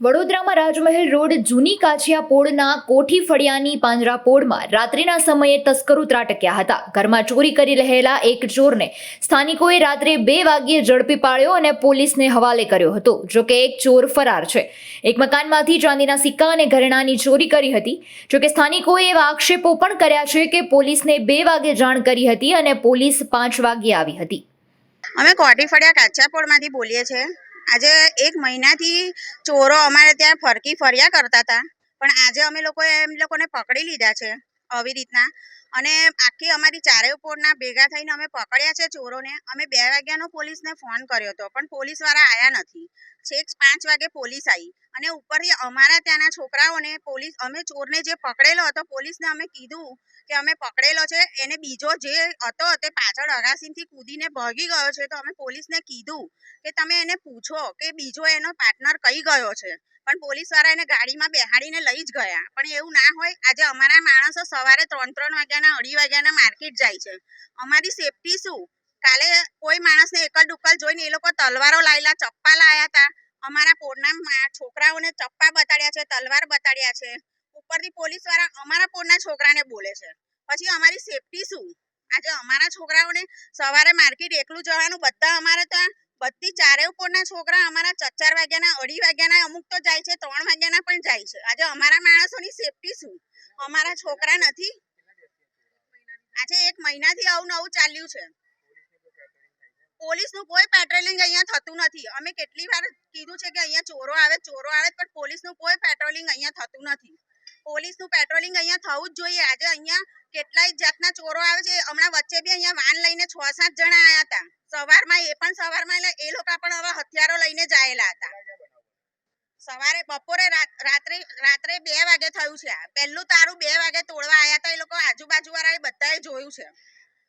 વડોદરામાં રાજમહેલ રોડ જૂની કાછિયા પોળના કોઠી ફળિયાની પાંજરા પોળમાં રાત્રિના સમયે તસ્કરો ત્રાટક્યા હતા. ઘરમાં ચોરી કરી રહેલા એક ચોરને સ્થાનિકોએ રાત્રે બે વાગ્યે ઝડપી પાડ્યો અને પોલીસને હવાલે કર્યો હતો જોકે એક ચોર ફરાર છે. એક મકાનમાંથી ચાંદીના સિક્કા અને ઘરેણાની ચોરી કરી હતી. જોકે સ્થાનિકોએ એવા આક્ષેપો પણ કર્યા છે કે પોલીસને બે વાગે જાણ કરી હતી અને પોલીસ પાંચ વાગ્યે આવી હતી. અમે કોઠીફળિયા કાચાપોળમાંથી બોલીએ છીએ. આજે એક મહિનાથી ચોરો અમારે ત્યાં ફરકી ફર્યા કરતા હતા. પણ આજે અમે લોકોએ એમ લોકોને પકડી લીધા છે. આવી રીતના. અને આખી અમારી ચારેય પોળના ભેગા થઈને અમે પકડ્યા છે ચોરોને. અમે બે વાગ્યાનો પોલીસને ફોન કર્યો હતો, પણ પોલીસવાળા આવ્યા નથી. છેક પાંચ વાગે પોલીસ આવી અને ઉપરથી અમારા ત્યાંના છોકરાઓને પોલીસ, અમે ચોરને જે પકડેલો હતો, પોલીસને અમે કીધું કે અમે પકડેલો છે. એને બીજો જે હતો તે પાછળ અગાસીથી કૂદીને ભાગી ગયો છે. તો અમે પોલીસને કીધું કે તમે એને પૂછો કે બીજો એનો પાર્ટનર કઈ ગયો છે. પણ પોલીસવાળા એને ગાડીમાં બેહાડીને લઈ જ ગયા. પણ એવું ના હોય, આજે અમારા માણસો સવારે ત્રણ ત્રણ વાગ્યાના, અઢી વાગ્યાના માર્કેટ જાય છે. અમારી સેફટી શું? કાલે કોઈ માણસને એકલ ડુક્કલ જોઈને એ લોકો તલવારો લાયેલા, ચપ્પા લાયા હતા અમારા પોરના છોકરાઓને ચપ્પા બતાડ્યા છે, તલવાર બતાડ્યા છે. ઉપરથી પોલીસવાળા અમારા પોરના છોકરાને બોલે છે. પછી અમારી સેફટી શું? આજે અમારા છોકરાઓને સવારે માર્કેટ એકલું જવાનું, બધા અમારે ત્યાં બધી ચારેય પોરના છોકરા અમારા ચાર ચાર વાગ્યાના, અઢી વાગ્યાના, અમુક તો જાય છે, ત્રણ વાગ્યાના પણ જાય છે. આજે અમારા માણસોની સેફટી શું? અમારા છોકરા નથી? આજે એક મહિનાથી આવું નવું ચાલ્યું છે. પોલીસનું કોઈ પેટ્રોલિંગ અહીંયા થતું નથી. અમે કેટલી વાર કીધું છે કે અહીંયા ચોરો આવે ચોરો આવે, પણ પોલીસનું કોઈ પેટ્રોલિંગ અહીંયા થતું નથી. પોલીસનું પેટ્રોલિંગ અહીંયા થવું જ જોઈએ. આજે અહીંયા કેટલાય જાતના ચોરો આવે છે. હમણાં વચ્ચે બી અહીંયા વાન લઈને છ સાત જણા આવ્યા હતા. સવારમાં એ પણ સવારમાં એટલે એ લોકો પણ હવે હથિયારો લઈને જાયેલા હતા. સવારે, બપોરે રાત્રે રાત્રે બે વાગે થયું છે પહેલું તારું બે વાગે તોડવા આવ્યા હતા એ લોકો આજુબાજુ વાળા બધાએ જોયું છે.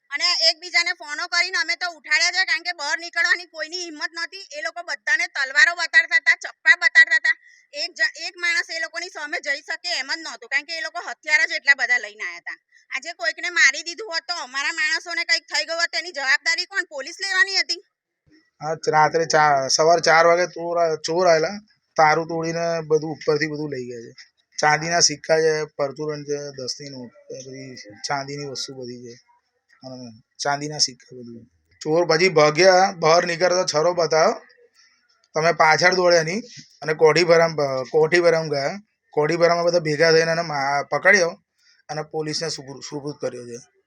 અને એકબીજાને ફોનો કરીને અમે તો ઉઠાડ્યા છે કારણ કે બહાર નીકળવાની કોઈની હિંમત નહોતી. એ લોકો બધાને તલવારો બતાડતા હતા ચપ્પા બતાડતા હતા એક જ- એક માણસ સામે જઈ શકે એમ જ નહોતું. કારણ કે એ લોકો હથિયાર જ એટલા બધા લઈને આવ્યા હતા આજે કોઈકને મારી દીધું હોત તો અમારા માણસોને કંઈક થઈ ગયું હોત, તેની જવાબદારી કોણ? પોલીસ લેવાની હતી. રાત્રે સવાર ચાર વાગે ચોર આવેલા તારું તોડીને બધું ઉપરથી બધું લઈ ગયા છે. ચાંદીના સિક્કા છે પરચુરણ છે, દસની નોટ બધી ચાંદીની વસ્તુ બધી છે. ચાંદીના સિક્કા બધું. ચોર પછી ભાગ્યા, બહાર નીકળતો છરો બતાવ્યો તમે પાછળ દોડ્યા નહીં. અને કોઠી ભરામ કોઠી ભરામ ગયા. કોઠીભરામાં બધા ભેગા થઈને એને પકડ્યો અને પોલીસને સુપર સુપૃત કર્યો છે.